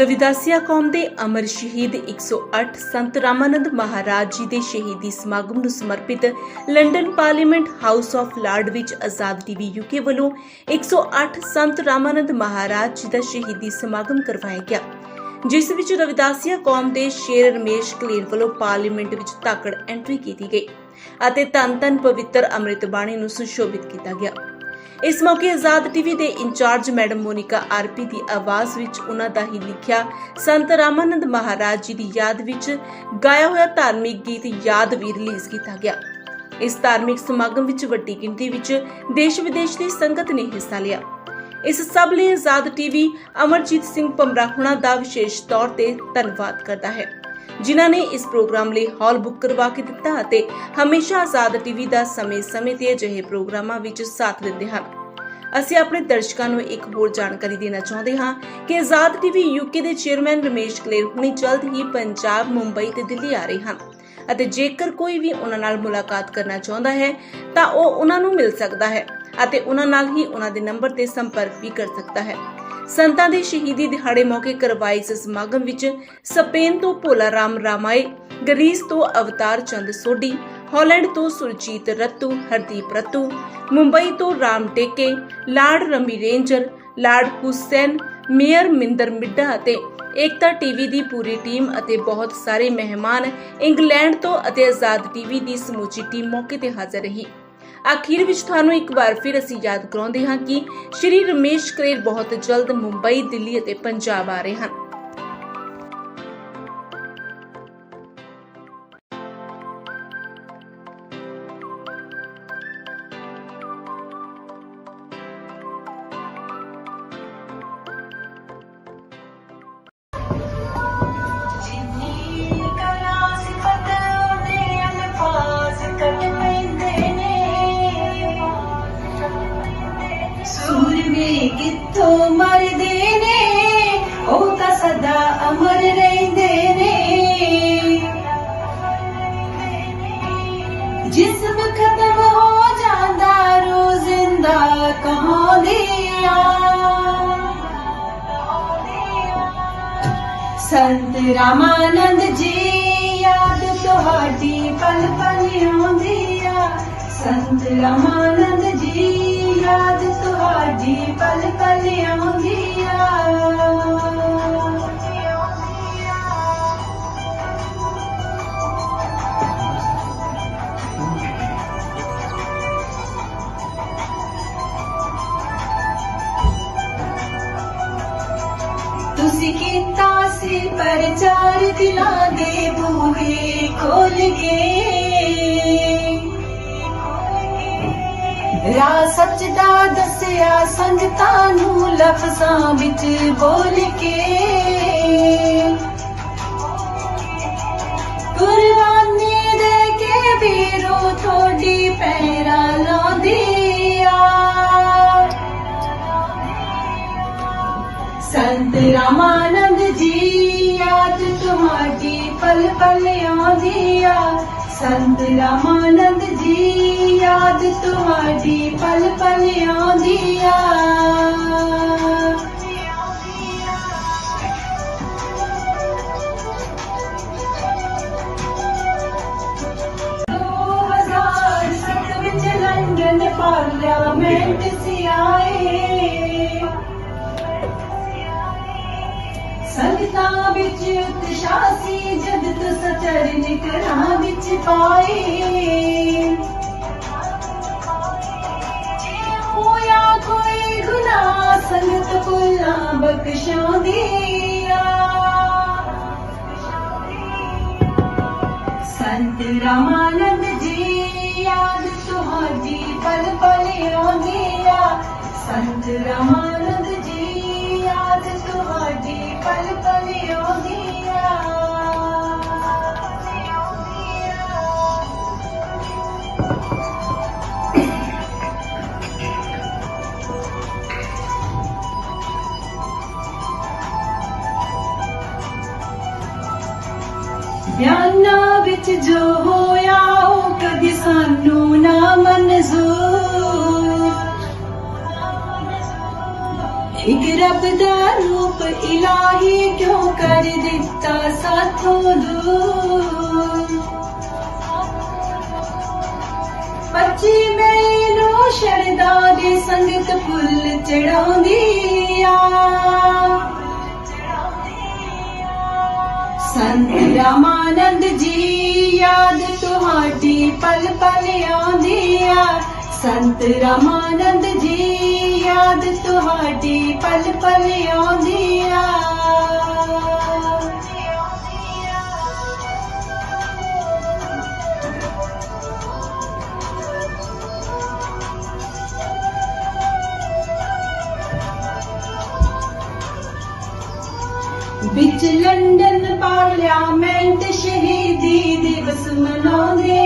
ਰਵਿਦਾਸੀਆ ਕੌਮ ਦੇ ਅਮਰ ਸ਼ਹੀਦ 108 ਸੰਤ ਰਾਮਾਨੰਦ ਮਹਾਰਾਜ ਜੀ ਦੇ ਸ਼ਹੀਦੀ ਸਮਾਗਮ ਨੂੰ ਸਮਰਪਿਤ London parliament house of lord ਵਿੱਚ ਆਜ਼ਾਦ ਟੀਵੀ ਯੂਕੇ ਵੱਲੋਂ 108 ਸੰਤ ਰਾਮਾਨੰਦ ਮਹਾਰਾਜ ਜੀ ਦਾ ਸ਼ਹੀਦੀ ਸਮਾਗਮ ਕਰਵਾਇਆ ਗਿਆ, ਜਿਸ ਵਿੱਚ ਰਵਿਦਾਸੀਆ ਕੌਮ ਦੇ ਸ਼ੇਰ ਰਮੇਸ਼ ਕਲੀਰ ਵੱਲੋਂ ਪਾਰਲੀਮੈਂਟ ਵਿੱਚ ਤਾਕੜ ਐਂਟਰੀ ਕੀਤੀ ਗਈ ਅਤੇ ਧੰਨ ਧੰਨ ਪਵਿੱਤਰ ਅੰਮ੍ਰਿਤ ਬਾਣੀ ਨੂੰ ਸੁਸ਼ੋਭਿਤ ਕੀਤਾ ਗਿਆ। ਇਸ ਮੌਕੇ ਆਜ਼ਾਦ ਟੀਵੀ ਦੇ ਇੰਚਾਰਜ ਮੈਡਮ ਮੋਨਿਕਾ ਆਰਪੀ ਦੀ ਆਵਾਜ਼ ਵਿੱਚ ਉਹਨਾਂ ਦਾ ਹੀ ਲਿਖਿਆ, ਸੰਤ ਰਾਮਾਨੰਦ ਮਹਾਰਾਜ ਜੀ ਦੀ ਯਾਦ ਵਿੱਚ ਗਾਇਆ ਹੋਇਆ ਧਾਰਮਿਕ ਗੀਤ ਯਾਦ ਵੀ ਰਿਲੀਜ਼ ਕੀਤਾ ਗਿਆ। ਇਸ ਧਾਰਮਿਕ ਸਮਾਗਮ ਵਿੱਚ ਵੱਡੀ ਗਿਣਤੀ ਵਿੱਚ ਦੇਸ਼ ਵਿਦੇਸ਼ ਦੀ ਸੰਗਤ ਨੇ ਹਿੱਸਾ ਲਿਆ। ਇਸ ਸਭ ਲਈ ਆਜ਼ਾਦ ਟੀਵੀ ਅਮਰਜੀਤ ਸਿੰਘ ਪਮਰਾਹੁਣਾ ਦਾ ਵਿਸ਼ੇਸ਼ ਤੌਰ ਤੇ ਧੰਨਵਾਦ ਕਰਦਾ ਹੈ। ਜਿਨ੍ਹਾਂ ਨੇ ਇਸ ਪ੍ਰੋਗਰਾਮ ਲਈ ਹਾਲ ਬੁੱਕ ਕਰਵਾ ਕੇ ਦਿੱਤਾ ਅਤੇ ਹਮੇਸ਼ਾ ਆਜ਼ਾਦ ਟੀਵੀ ਦਾ ਸਮੇਂ-ਸਮੇਂ ਤੇ ਅਜਿਹੇ ਪ੍ਰੋਗਰਾਮਾਂ ਵਿੱਚ ਸਾਥ ਦਿੰਦੇ ਹਨ। ਅਸੀਂ ਆਪਣੇ ਦਰਸ਼ਕਾਂ ਨੂੰ ਇੱਕ ਹੋਰ ਜਾਣਕਾਰੀ ਦੇਣਾ ਚਾਹੁੰਦੇ ਹਾਂ ਕਿ ਆਜ਼ਾਦ ਟੀਵੀ ਯੂਕੇ ਦੇ ਚੇਅਰਮੈਨ ਰਮੇਸ਼ ਕਲੇਰ ਹੁਣੀ ਜਲਦ ਹੀ ਪੰਜਾਬ, ਮੁੰਬਈ ਤੇ ਦਿੱਲੀ ਆ ਰਹੇ ਹਨ ਅਤੇ ਜੇਕਰ ਕੋਈ ਵੀ ਉਹਨਾਂ ਨਾਲ ਮੁਲਾਕਾਤ ਕਰਨਾ ਚਾਹੁੰਦਾ ਹੈ ਤਾਂ ਉਹ ਉਹਨਾਂ ਨੂੰ ਮਿਲ ਸਕਦਾ ਹੈ ਅਤੇ ਉਹਨਾਂ ਨਾਲ ਹੀ ਉਹਨਾਂ ਦੇ ਨੰਬਰ ਤੇ ਸੰਪਰਕ ਵੀ ਕਰ ਸਕਦਾ ਹੈ। ਸੰਤਾਂ ਦੇ ਸ਼ਹੀਦੀ ਦਿਹਾੜੇ ਮੌਕੇ ਕਰਵਾਏ ਇਸ ਸਮਾਗਮ ਵਿੱਚ ਸਪੇਨ ਤੋਂ ਭੋਲਾ ਰਾਮ ਰਾਮਾਏ, ਗਰੀਸ ਤੋਂ ਅਵਤਾਰ ਚੰਦ ਸੋਢੀ, ਹਾਲੈਂਡ ਤੋਂ ਸੁਰਜੀਤ ਰੱਤੂ, ਹਰਦੀਪ ਰੱਤੂ, ਮੁੰਬਈ ਤੋਂ Ram Teke, lord Rami Ranger, lord Hussain, mayor Minder Midda ਅਤੇ ਏਕਤਾ ਟੀਵੀ ਦੀ ਪੂਰੀ ਟੀਮ ਅਤੇ ਬਹੁਤ ਸਾਰੇ ਮਹਿਮਾਨ ਇੰਗਲੈਂਡ ਤੋਂ ਅਤੇ ਆਜ਼ਾਦ ਟੀਵੀ ਦੀ ਸਮੁੱਚੀ ਟੀਮ ਮੌਕੇ ਤੇ ਹਾਜ਼ਰ ਰਹੀ। ਆਖਿਰ ਵਿੱਚ ਤੁਹਾਨੂੰ ਇੱਕ ਵਾਰ ਫਿਰ ਅਸੀਂ ਯਾਦ ਕਰਾਉਂਦੇ ਹਾਂ ਕਿ ਸ਼੍ਰੀ ਰਮੇਸ਼ ਕਰੇਰ ਬਹੁਤ ਜਲਦ ਮੁੰਬਈ, ਦਿੱਲੀ ਅਤੇ ਪੰਜਾਬ ਆ ਰਹੇ ਹਨ। ਕਿੱਥੋਂ ਮਰਦੇ ਨੇ, ਉਹ ਤਾਂ ਸਦਾ ਅਮਰ ਰਹਿੰਦੇ ਨੇ। ਜਿਸਮ ਖਤਮ ਹੋ ਜਾਂਦਾ, ਰੋਜ਼ ਜ਼ਿੰਦਾ ਕਹਾਉਂਦੇ ਆ। ਸੰਤ ਰਾਮਾਨੰਦ ਜੀ, ਯਾਦ ਤੁਹਾਡੀ ਪਲ ਪਲ ਆਉਂਦੀ ਆ। ਸੰਤ ਰਾਮਾਨੰਦ ਜੀ, ਯਾਦ ਤੁਹਾਡੀ ਪਲ ਪਲ ਆਉਂਦੀ ਆ ਤੁਸੀਂ ਕੀਤਾ ਸੀ ਪ੍ਰਚਾਰ ਦਿਲਾਂ ਦੇ ਬੂਹੇ ਖੋਲ ਕੇ ਰਾਹ ਸੱਚ ਦੱਸਿਆ, ਸੰਗਤਾਂ ਨੂੰ ਲਫ਼ਜ਼ਾਂ ਵਿੱਚ ਬੋਲ ਕੇ। ਕੁਰਬਾਨੀ ਦੇ ਕੇ ਵੀਰੋ ਤੁਹਾਡੀ ਪੈਰਾ ਲਾਉਂਦੀ ਆ। ਸੰਤ ਰਾਮਾਨੰਦ ਜੀ ਯਾਦ ਤੁਹਾਡੀ ਪਲ ਪਲ ਆਉਂਦੀ ਸੰਤ ਰਾਮਾਨੰਦ ਜੀ ਯਾਦ ਤੁਹਾਡੀ ਪਲ ਪਲ ਆਉਂਦੀ ਦੋ ਹਜ਼ਾਰ ਵਿੱਚ ਲੰਡਨ ਪਾਰਲੀਮੈਂਟ ਸੀ ਆਏ। ਸੰਗਤਾਂ ਵਿੱਚ ਉਤਸ਼ਾਸੀ ਜਦ ਤੁਸ ਵਿੱਚ ਪਾਏ। ਹੋਇਆ ਕੋਈ ਗੁਨਾਹ, ਸੰਗਤ ਭੁੱਲਾਂ ਬਖਸ਼ਾਉਂਦੀ ਆ। ਸੰਤ ਰਾਮਾਨੰਦ ਜੀ, ਯਾਦ ਤੁਹਾਡੀ ਪਲ ਪਲ ਆਉਂਦੀ ਆ। ਸੰਤ ਰਾਮਾਨੰਦ ਜੀ ਯਾਦ ਤੁਹਾਡੀ ਪਲ ਪਲ ਆਉਂਦੀ ਆ ਬਿਆਨਾਂ ਵਿੱਚ ਜੋ ਹੋਇਆ ਉਹ ਕਦੀ ਸਾਨੂੰ ਨਾ ਮਨਜ਼ੂਰ ਰੱਬ ਦਾ ਰੂਪ ਇਲਾਹੀ ਕਿਉਂ ਕਰ ਦਿੱਤਾ ਸਾਥੋਂ ਦੂਰ ਪੱਚੀ ਮਈ ਨੂੰ ਸ਼ਰਦਾ ਦੀ ਸੰਗਤ ਫੁੱਲ ਚੜਾਉਂਦੀ ਆ ਸੰਤ ਰਾਮਾਨੰਦ ਜੀ, ਯਾਦ ਤੁਹਾਡੀ ਪਲ ਪਲ ਆਉਂਦੀ ਆ ਸੰਤ ਰਾਮਾਨੰਦ ਜੀ ਯਾਦ ਤੁਹਾਡੀ ਪਲ ਪਲ ਆਉਂਦੀ ਆ ਵਿੱਚ ਲੰਡਨ ਪਾਰਲੀਮੈਂਟ ਸ਼ਹੀਦੀ ਦਿਵਸ ਮਨਾਉਂਦੇ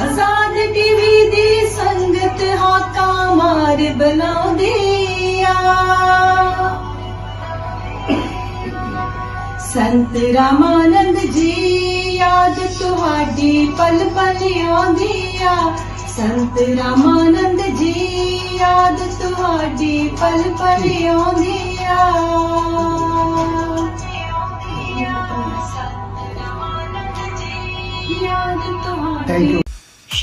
ਆਜ਼ਾਦ ਟੀਵੀ ਦੀ ਸੰਗਤ ਹਾਕਾ ਮਾਰ ਬੁਲਾਉਂਦੀ ਆ। ਸੰਤ ਰਾਮਾਨੰਦ ਜੀ, ਯਾਦ ਤੁਹਾਡੀ ਪਲ ਪਲ ਆਉਂਦੀ ਆ। ਸੰਤ ਰਾਮਾਨੰਦ ਜੀ, ਯਾਦ ਤੁਹਾਡੀ ਪਲ ਪਲ ਆਉਂਦੀ ਆ। Thank you.